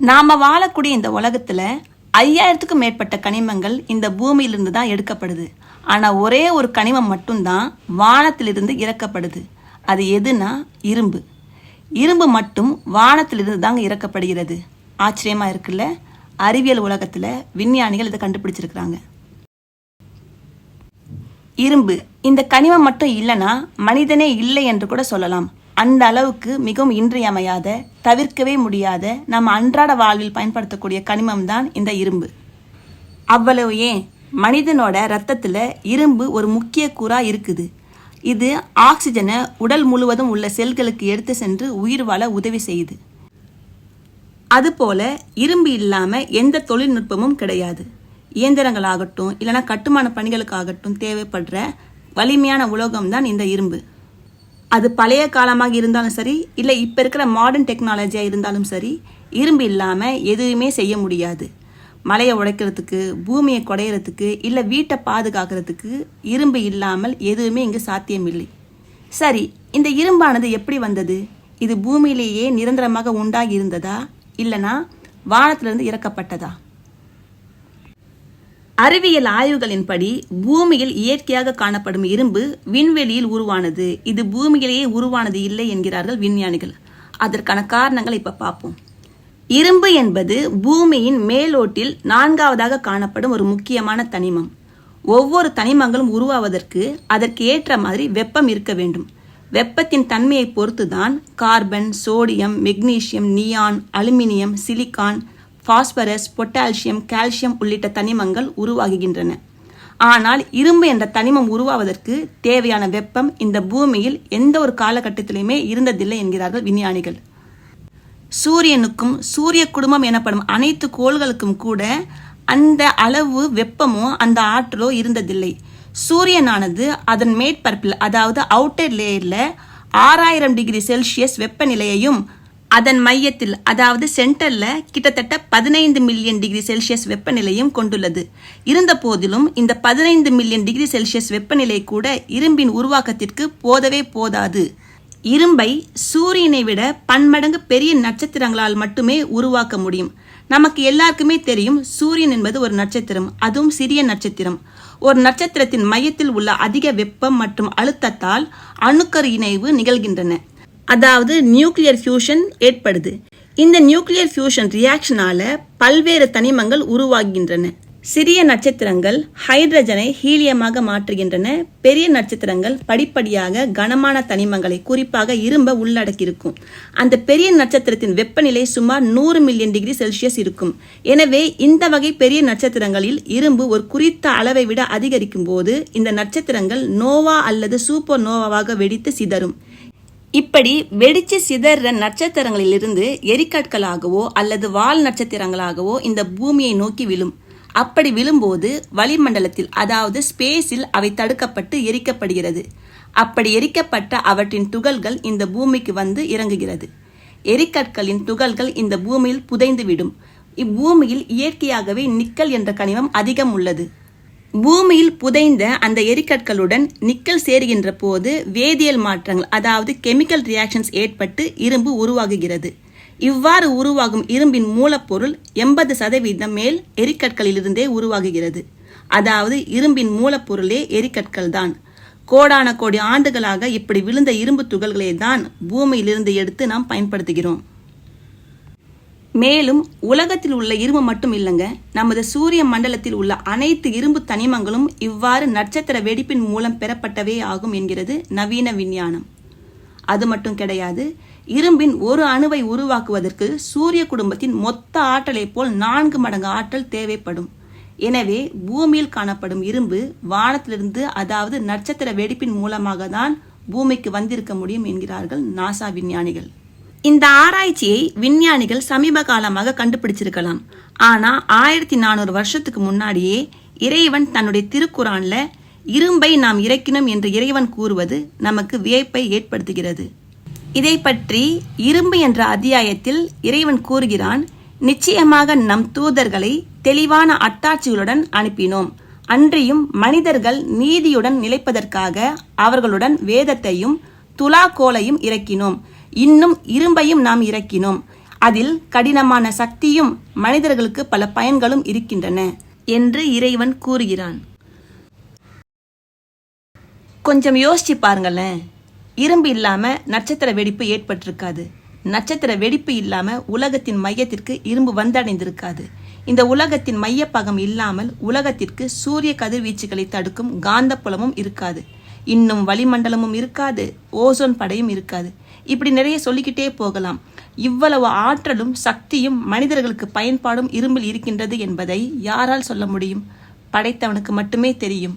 நாம் வாழக்கூடிய இந்த உலகத்தில் ஐயாயிரத்துக்கும் மேற்பட்ட கனிமங்கள் இந்த பூமியிலிருந்து தான் எடுக்கப்படுது. ஆனால் ஒரே ஒரு கனிமம் மட்டும்தான் வானத்திலிருந்து இறக்கப்படுது. அது எதுனா இரும்பு. இரும்பு மட்டும் வானத்திலிருந்து தாங்க இறக்கப்படுகிறது. ஆச்சரியமாக இருக்குல்ல? அறிவியல் உலகத்தில் விஞ்ஞானிகள் இதை கண்டுபிடிச்சிருக்கிறாங்க. இரும்பு. இந்த கனிமம் மட்டும் இல்லைன்னா மனிதனே இல்லை என்று கூட சொல்லலாம். அந்த அளவுக்கு மிகவும் இன்றியமையாத தவிர்க்கவே முடியாத நம்ம அன்றாட வாழ்வில் பயன்படுத்தக்கூடிய கனிமம் தான் இந்த இரும்பு. அவ்வளவு ஏன்? மனிதனோட ரத்தத்தில் இரும்பு ஒரு முக்கிய கூறா இருக்குது. இது ஆக்சிஜனை உடல் முழுவதும் உள்ள செல்களுக்கு எடுத்து சென்று உயிர் வாழ உதவி செய்யுது. அதுபோல இரும்பு இல்லாமல் எந்த தொழில்நுட்பமும் கிடையாது. இயந்திரங்களாகட்டும் இல்லைன்னா கட்டுமான பணிகளுக்காகட்டும் தேவைப்படுற வலிமையான உலோகம் தான் இந்த இரும்பு. அது பழைய காலமாக இருந்தாலும் சரி இல்லை இப்போ இருக்கிற மாடர்ன் டெக்னாலஜியாக இருந்தாலும் சரி இரும்பு இல்லாமல் எதுவுமே செய்ய முடியாது. மலையை உடைக்கிறதுக்கு பூமியை குடையிறதுக்கு இல்லை வீட்டை பாதுகாக்கிறதுக்கு இரும்பு இல்லாமல் எதுவுமே இங்கு சாத்தியமில்லை. சரி இந்த இரும்பானது எப்படி வந்தது? இது பூமியிலேயே நிரந்தரமாக உண்டாகி இருந்ததா இல்லைனா வானத்திலிருந்து இறக்கப்பட்டதா? அறிவியல் ஆய்வுகளின்படி பூமியில் இயற்கையாக காணப்படும் இரும்பு விண்வெளியில் உருவானது. இது பூமியிலேயே உருவானது இல்லை என்கிறார்கள் விஞ்ஞானிகள். அதற்கான காரணங்கள் இப்ப பார்ப்போம். இரும்பு என்பது பூமியின் மேலோட்டில் நான்காவதாக காணப்படும் ஒரு முக்கியமான தனிமம். ஒவ்வொரு தனிமங்களும் உருவாவதற்கு அதற்கு ஏற்ற மாதிரி வெப்பம் இருக்க வேண்டும். வெப்பத்தின் தன்மையை பொறுத்துதான் carbon sodium magnesium neon aluminium silicon phosphorus potassium calcium உள்ளிட்ட தனிமங்கள் உருவாகுகின்றன. ஆனால் இரும்பு என்ற தனிமம் உருவாவதற்கு தேவையான வெப்பம் இந்த பூமியில் எந்த ஒரு காலகட்டத்திலுமே இருந்ததில்லை என்கிறார்கள் விஞ்ஞானிகள். சூரியனுக்கும் சூரிய குடும்பம் எனப்படும் அனைத்து கோள்களுக்கும் கூட அந்த அளவு வெப்பமோ அந்த ஆற்றலோ இருந்ததில்லை. சூரியனானது அதன் மேற்பரப்பில் அதாவது அவுட்டர் லேயரில் ஆறாயிரம் டிகிரி செல்சியஸ் வெப்பநிலையையும் அதன் மையத்தில் அதாவது சென்டர்ல கிட்டத்தட்ட பதினைந்து மில்லியன் டிகிரி செல்சியஸ் வெப்பநிலையும் கொண்டுள்ளது. இருந்த போதிலும் இந்த பதினைந்து மில்லியன் டிகிரி செல்சியஸ் வெப்பநிலை கூட இரும்பின் உருவாக்கத்திற்கு போதவே போதாது. இரும்பை சூரியனை விட பன்மடங்கு பெரிய நட்சத்திரங்களால் மட்டுமே உருவாக்க முடியும். நமக்கு எல்லாருக்குமே தெரியும் சூரியன் என்பது ஒரு நட்சத்திரம் அதுவும் சிறிய நட்சத்திரம். ஒரு நட்சத்திரத்தின் மையத்தில் உள்ள அதிக வெப்பம் மற்றும் அழுத்தத்தால் அணுக்கரு இணைவு நிகழ்கின்றன. அதாவது நியூக்ளியர் ஃபியூஷன் ஏற்படுது. இந்த நியூக்ளியர் ஃபியூஷன் ரியாக்ஷனால பல்வேறு தனிமங்கள் உருவாகின்றன. சிறிய நட்சத்திரங்கள் ஹைட்ரஜனை ஹீலியமாக மாற்றுகின்றன. பெரிய நட்சத்திரங்கள் படிப்படியாக கனமான தனிமங்களை குறிப்பாக இரும்ப உள்ளடக்கியிருக்கும். அந்த பெரிய நட்சத்திரத்தின் வெப்பநிலை சுமார் நூறு மில்லியன் டிகிரி செல்சியஸ் இருக்கும். எனவே இந்த வகை பெரிய நட்சத்திரங்களில் இரும்பு ஒரு குறித்த அளவை விட அதிகரிக்கும் போது இந்த நட்சத்திரங்கள் நோவா அல்லது சூப்பர் நோவாவாக வெடித்து சிதறும். இப்படி வெடிச்சு சிதற நட்சத்திரங்களிலிருந்து எரிக்கற்களாகவோ அல்லது வால் நட்சத்திரங்களாகவோ இந்த பூமியை நோக்கி விழும். அப்படி விழும்போது வளிமண்டலத்தில் அதாவது ஸ்பேஸில் அவை தடுக்கப்பட்டு எரிக்கப்படுகிறது. அப்படி எரிக்கப்பட்ட அவற்றின் துகள்கள் இந்த பூமிக்கு வந்து இறங்குகிறது. எரிக்கற்களின் துகள்கள் இந்த பூமியில் புதைந்துவிடும் இப்பூமியில் இயற்கையாகவே நிக்கல் என்ற கனிமம் அதிகம் உள்ளது. பூமியில் புதைந்த அந்த எரிக்கற்களுடன் நிக்கல் சேருகின்ற போது வேதியியல் மாற்றங்கள் அதாவது கெமிக்கல் ரியாக்ஷன்ஸ் ஏற்பட்டு இரும்பு உருவாகுகிறது. இவ்வாறு உருவாகும் இரும்பின் மூலப்பொருள் எண்பது சதவீதம் மேல் எரிக்கற்களிலிருந்தே உருவாகுகிறது. அதாவது இரும்பின் மூலப்பொருளே எரிக்கற்கள் தான். கோடான கோடி ஆண்டுகளாக இப்படி விழுந்த இரும்பு துகள்களை தான் பூமியிலிருந்து எடுத்து நாம் பயன்படுத்துகிறோம். மேலும் உலகத்தில் உள்ள இரும்பு மட்டும் இல்லைங்க நமது சூரிய மண்டலத்தில் உள்ள அனைத்து இரும்பு தனிமங்களும் இவ்வாறு நட்சத்திர வெடிப்பின் மூலம் பெறப்பட்டவே ஆகும் என்கிறது நவீன விஞ்ஞானம். அது மட்டும் கிடையாது இரும்பின் ஒரு அணுவை உருவாக்குவதற்கு சூரிய குடும்பத்தின் மொத்த ஆற்றலை போல் நான்கு மடங்கு ஆற்றல் தேவைப்படும். எனவே பூமியில் காணப்படும் இரும்பு வானத்திலிருந்து அதாவது நட்சத்திர வெடிப்பின் மூலமாக தான் பூமிக்கு வந்திருக்க முடியும் என்கிறார்கள் நாசா விஞ்ஞானிகள். இந்த ஆராய்ச்சியை விஞ்ஞானிகள் சமீப காலமாக கண்டுபிடிச்சிருக்கலாம். ஆனா ஆயிரத்தி நானூறு வருஷத்துக்கு முன்னாடியே இறைவன் தன்னுடைய திருக்குறான்ல இரும்பை நாம் இறக்கினோம் என்று இறைவன் கூறுவது நமக்கு வியப்பை ஏற்படுத்துகிறது. இதை பற்றி இரும்பு என்ற அத்தியாயத்தில் இறைவன் கூறுகிறான் நிச்சயமாக நம் தூதர்களை தெளிவான அட்டாட்சிகளுடன் அனுப்பினோம். அன்றியும் மனிதர்கள் நீதியுடன் நிலைப்பதற்காக அவர்களுடன் வேதத்தையும் துலாக்கோலையும் இறக்கினோம். இன்னும் இரும்பையும் நாம் இறக்கினோம். அதில் கடினமான சக்தியும் மனிதர்களுக்கு பல பயன்களும் இருக்கின்றன என்று இறைவன் கூறுகிறான். கொஞ்சம் யோசிச்சு பாருங்களேன். இரும்பு இல்லாம நட்சத்திர வெடிப்பு ஏற்பட்டிருக்காது. நட்சத்திர வெடிப்பு இல்லாம உலகத்தின் மையத்திற்கு இரும்பு வந்தடைந்திருக்காது. இந்த உலகத்தின் மையப்பகம் இல்லாமல் உலகத்திற்கு சூரிய கதிர்வீச்சுகளை தடுக்கும் காந்தப்புலமும் இருக்காது. இன்னும் வளிமண்டலமும் இருக்காது. ஓசோன் படையும் இருக்காது. இப்படி நிறைய சொல்லிக்கிட்டே போகலாம். இவ்வளவு ஆற்றலும் சக்தியும் மனிதர்களுக்கு பயன்பாடும் இரும்பில் இருக்கின்றது என்பதை யாரால் சொல்ல முடியும்? படைத்தவனுக்கு மட்டுமே தெரியும்.